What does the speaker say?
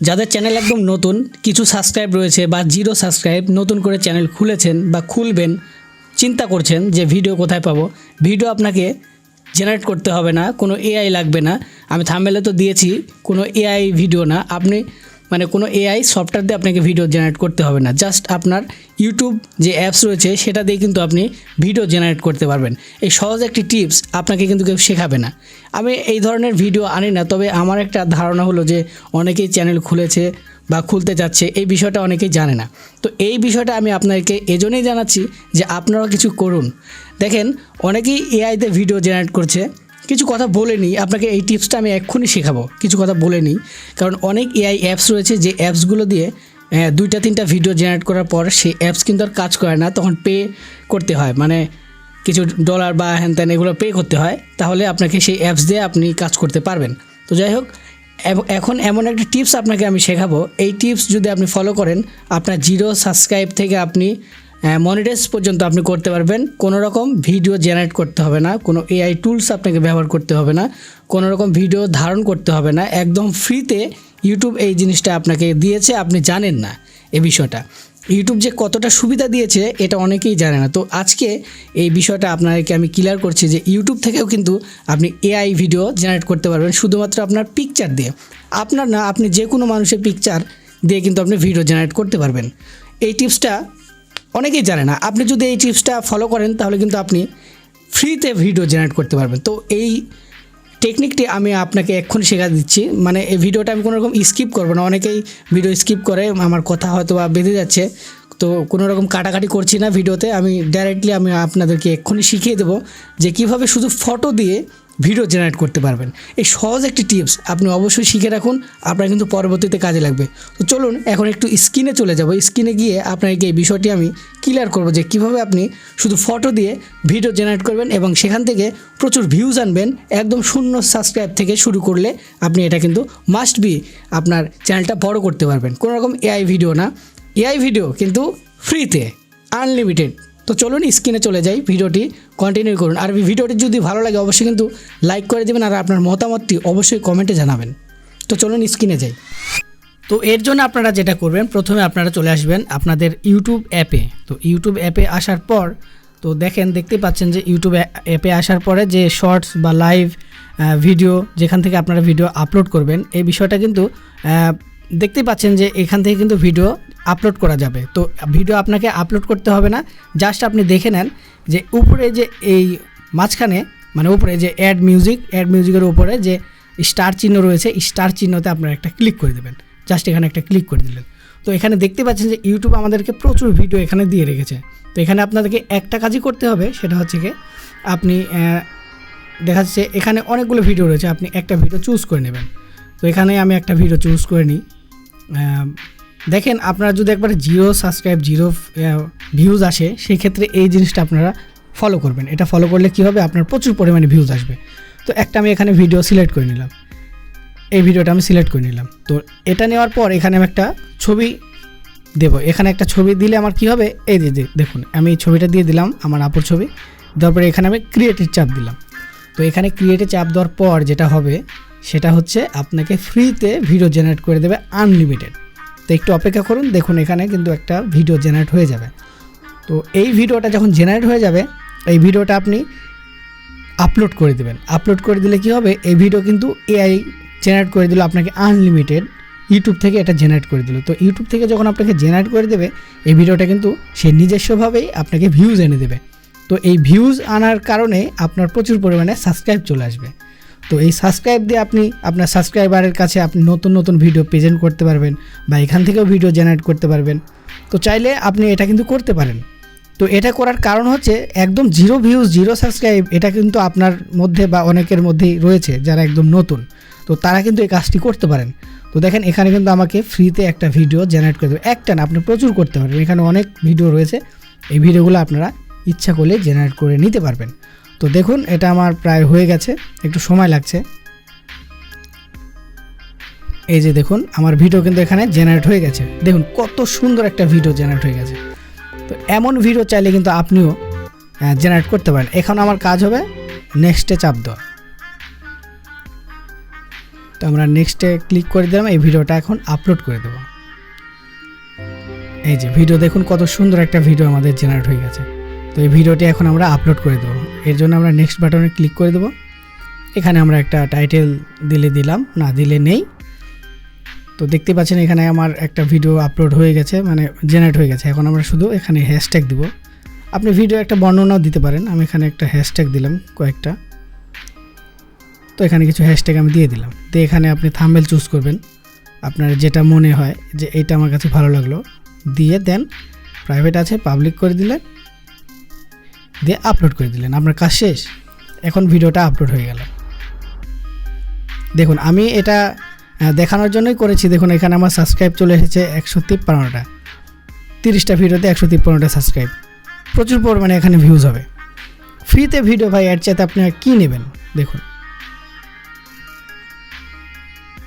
যাদের চ্যানেল একদম নতুন, কিছু সাবস্ক্রাইব রয়েছে বা জিরো সাবস্ক্রাইব নতুন করে চ্যানেল খুলেছেন বা খুলবেন, চিন্তা করছেন যে ভিডিও কোথায় পাবো ভিডিও আপনাকে জেনারেট করতে হবে না, কোনো এআই লাগবে না। আমি থামেলে তো দিয়েছি, কোনো এআই ভিডিও না। আপনি মানে কোনো এআই সফটওয়্যার দিয়ে আপনাকে ভিডিও জেনারেট করতে হবে না। জাস্ট আপনার ইউটিউব যে অ্যাপস রয়েছে, সেটা দিয়ে কিন্তু আপনি ভিডিও জেনারেট করতে পারবেন। এই সহজ একটি টিপস আপনাকে কিন্তু কেউ শেখাবে না। আমি এই ধরনের ভিডিও আনি না, তবে আমার একটা ধারণা হলো যে অনেকেই চ্যানেল খুলেছে বা খুলতে যাচ্ছে, এই বিষয়টা অনেকেই জানে না। তো এই বিষয়টা আমি আপনাকে এজন্যই জানাচ্ছি যে আপনারাও কিছু করুন। দেখেন, অনেকেই এআইতে ভিডিও জেনারেট করছে কিছু কথা বলে নিই। আপনাকে এই টিপসটা আমি এক্ষুনি শেখাবো। কিছু কথা বলে নিই। কারণ অনেক এআই অ্যাপস রয়েছে যে অ্যাপসগুলো দিয়ে আহ, দুইটা তিনটা ভিডিও জেনারেট করার পর সেই অ্যাপস কিন্তু আর কাজ করে না। তখন পে করতে হয়। মানে কিছু ডলার বা হ্যান ত্যান এগুলো পে করতে হয়। তাহলে আপনাকে সেই অ্যাপস দিয়ে আপনি কাজ করতে পারবেন। তো যাই হোক এখন এমন একটা টিপস আপনাকে আমি শেখাবো। এই টিপস যদি আপনি ফলো করেন আপনার জিরো সাবস্ক্রাইব থেকে আপনি মনিটাইজ পর্যন্ত আপনি করতে পারবেন। কোনো রকম ভিডিও জেনারেট করতে হবে না, কোনো এআই টুলস আপনাকে ব্যবহার করতে হবে না, কোনো রকম ভিডিও ধারণ করতে হবে না। একদম ফ্রিতে ইউটিউব এই জিনিসটা আপনাকে দিয়েছে, আপনি জানেন না এই বিষয়টা। ইউটিউব যে কতটা সুবিধা দিয়েছে, এটা অনেকেই জানে না। তো আজকে এই বিষয়টা আপনাকে আমি ক্লিয়ার করছি যে ইউটিউব থেকেও কিন্তু আপনি এআই ভিডিও জেনারেট করতে পারবেন, শুধুমাত্র আপনার পিকচার দিয়ে। আপনার না, আপনি যে কোনো মানুষের পিকচার দিয়ে কিন্তু আপনি ভিডিও জেনারেট করতে পারবেন। এই টিপসটা অনেকেই জানে না। আপনি যদি এই টিপসটা ফলো করেন, তাহলে কিন্তু আপনি ফ্রিতে ভিডিও জেনারেট করতে পারবেন। তো এই টেকনিকটি আমি আপনাকে এক্ষুনি শেখা দিচ্ছি। মানে এই ভিডিওটা আমি কোনো রকম স্কিপ করব না। অনেকেই ভিডিও স্কিপ করে, আমার কথা হয়তো বা বেঁধে যাচ্ছে। তো কোনো রকম কাটাকাটি করছি না ভিডিওতে আমি ডাইরেক্টলি আমি আপনাদেরকে এক্ষুনি শিখিয়ে দেবো যে কীভাবে শুধু ফটো দিয়ে ভিডিও জেনারেট করতে পারবেন। এই সহজ একটি টিপস আপনি অবশ্যই শিখে রাখুন, আপনার কিন্তু পরবর্তীতে কাজে লাগবে। তো চলুন, এখন একটু স্ক্রিনে চলে যাব। স্ক্রিনে গিয়ে আপনাকে এই বিষয়টি আমি ক্লিয়ার করব যে কীভাবে আপনি শুধু ফটো দিয়ে ভিডিও জেনারেট করবেন এবং সেখান থেকে প্রচুর ভিউজ আনবেন, একদম শূন্য সাবস্ক্রাইব থেকে শুরু করলে আপনি এটা কিন্তু মাস্ট বি আপনার চ্যানেলটা বড় করতে পারবেন। কোনো রকম এআই ভিডিও না। এআই ভিডিও কিন্তু ফ্রিতে আনলিমিটেড তো চলুন স্ক্রিনে চলে যাই ভিডিওটি কন্টিনিউ করুন। আর ভিডিওটি যদি ভালো লাগে, অবশ্যই কিন্তু লাইক করে দেবেন আর আপনার মতামতটি অবশ্যই কমেন্টে জানাবেন। তো চলুন স্ক্রিনে যাই। তো এর জন্য আপনারা যেটা করবেন, প্রথমে আপনারা চলে আসবেন আপনাদের ইউটিউব অ্যাপে তো ইউটিউব অ্যাপে আসার পর, তো দেখেন, দেখতে পাচ্ছেন যে ইউটিউব অ্যাপে আসার পরে যে শর্টস বা লাইভ ভিডিও যেখান থেকে আপনারা ভিডিও আপলোড করবেন, এই বিষয়টা কিন্তু দেখতেই পাচ্ছেন যে এখান থেকে কিন্তু ভিডিও আপলোড করা যাবে। তো ভিডিও আপনাকে আপলোড করতে হবে না। জাস্ট আপনি দেখে নেন যে উপরে যে এই মাঝখানে মানে উপরে যে অ্যাড মিউজিক অ্যাড মিউজিকের উপরে যে স্টার চিহ্ন রয়েছে স্টার চিহ্নতে আপনারা একটা ক্লিক করে দেবেন। জাস্ট এখানে একটা ক্লিক করে দিলেন। তো এখানে দেখতে পাচ্ছেন যে ইউটিউব আমাদেরকে প্রচুর ভিডিও এখানে দিয়ে রেখেছে। তো এখানে আপনাদেরকে একটা কাজই করতে হবে, সেটা হচ্ছে কি আপনি দেখা যাচ্ছে এখানে অনেকগুলো ভিডিও রয়েছে, আপনি একটা ভিডিও চুজ করে নেবেন। তো এখানে আমি একটা ভিডিও চুজ করে নিই। দেখেন, আপনারা যদি একবার জিরো সাবস্ক্রাইব জিরো ভিউজ আসে সেই ক্ষেত্রে এই জিনিসটা আপনারা ফলো করবেন। এটা ফলো করলে কী হবে? আপনার প্রচুর পরিমাণে ভিউজ আসবে। তো একটা আমি এখানে ভিডিও সিলেক্ট করে নিলাম। এই ভিডিওটা আমি সিলেক্ট করে নিলাম। তো এটা নেওয়ার পর এখানে আমি একটা ছবি দেব। এখানে একটা ছবি দিলে আমার কি হবে? এই যে দেখুন, আমি এই ছবিটা দিয়ে দিলাম আমার আপুর ছবি। দেওয়ার পরে এখানে আমি ক্রিয়েটিভ চাপ দিলাম। তো এখানে ক্রিয়েটিভ চাপ দেওয়ার পর যেটা হবে সেটা হচ্ছে আপনাকে ফ্রিতে ভিডিও জেনারেট করে দেবে আনলিমিটেড তো একটু অপেক্ষা করুন, দেখুন এখানে কিন্তু একটা ভিডিও জেনারেট হয়ে যাবে। তো এই ভিডিওটা যখন জেনারেট হয়ে যাবে, এই ভিডিওটা আপনি আপলোড করে দেবেন। আপলোড করে দিলে কি হবে? এই ভিডিও কিন্তু এআই জেনারেট করে দিল আপনাকে আনলিমিটেড ইউটিউব থেকে এটা জেনারেট করে দিল। তো ইউটিউব থেকে যখন আপনাকে জেনারেট করে দেবে, এই ভিডিওটা কিন্তু সে নিজস্বভাবেই আপনাকে ভিউজ এনে দেবে। তো এই ভিউজ আনার কারণে আপনার প্রচুর পরিমাণে সাবস্ক্রাইব চলে আসবে। তো এই সাবস্ক্রাইব দিয়ে আপনি আপনার সাবস্ক্রাইবারের কাছে আপনি নতুন নতুন ভিডিও প্রেজেন্ট করতে পারবেন বা এখান থেকেও ভিডিও জেনারেট করতে পারবেন। তো চাইলে আপনি এটা কিন্তু করতে পারেন। তো এটা করার কারণ হচ্ছে একদম জিরো ভিউজ জিরো সাবস্ক্রাইব এটা কিন্তু আপনার মধ্যে বা অনেকের মধ্যেই রয়েছে যারা একদম নতুন। তো তারা কিন্তু এই কাজটি করতে পারেন। তো দেখেন, এখানে কিন্তু আমাকে ফ্রিতে একটা ভিডিও জেনারেট করে দেবে। একটা না, আপনি প্রচুর করতে পারবেন। এখানে অনেক ভিডিও রয়েছে। এই ভিডিওগুলো আপনারা ইচ্ছা করলে জেনারেট করে নিতে পারবেন। তো দেখুন, এটা আমার প্রায় হয়ে গেছে, একটু সময় লাগছে। এই যে দেখুন, আমার ভিডিও কিন্তু এখানে জেনারেট হয়ে গেছে। দেখুন, কত সুন্দর একটা ভিডিও জেনারেট হয়ে গেছে। তো এমন ভিডিও চাইলে কিন্তু আপনিও জেনারেট করতে পারেন। এখন আমার কাজ হবে নেক্সটে চাপ দেওয়া। তো আমরা নেক্সটে ক্লিক করে দিলাম, এই ভিডিওটা এখন আপলোড করে দেবো। এই যে ভিডিও দেখুন, কত সুন্দর একটা ভিডিও আমাদের জেনারেট হয়ে গেছে। তো এই ভিডিওটি এখন আমরা আপলোড করে দেবো। এর জন্য আমরা নেক্সট বাটনে ক্লিক করে দেবো। এখানে আমরা একটা টাইটেল দিলে দিলাম, না দিলে নেই। তো দেখতে পাচ্ছেন এখানে আমার একটা ভিডিও আপলোড হয়ে গেছে মানে জেনারেট হয়ে গেছে। এখন আমরা শুধু এখানে হ্যাশট্যাগ দিব। আপনি ভিডিও একটা বর্ণনাও দিতে পারেন। আমি এখানে একটা হ্যাশট্যাগ দিলাম কয়েকটা। তো এখানে কিছু হ্যাশট্যাগ আমি দিয়ে দিলাম। তো এখানে আপনি থাম্বেল চুজ করবেন। আপনার যেটা মনে হয় যে এটা আমার কাছে ভালো লাগল, দিয়ে দেন। প্রাইভেট আছে পাবলিক করে দিলেন। দিয়ে আপলোড করে দিলেন। আপনার কাজ শেষ। এখন ভিডিওটা আপলোড হয়ে গেল। দেখুন, আমি এটা দেখানোর জন্যই করেছি। দেখুন, এখানে আমার সাবস্ক্রাইব চলে এসেছে একশো তিপ্পান্নটা। তিরিশটা ভিডিওতে একশো তিপ্পান্নটা সাবস্ক্রাইব প্রচুর পরিমাণে এখানে ভিউজ হবে। ফ্রিতে ভিডিও ভাই অ্যাড চাইতে আপনি কী নেবেন? দেখুন।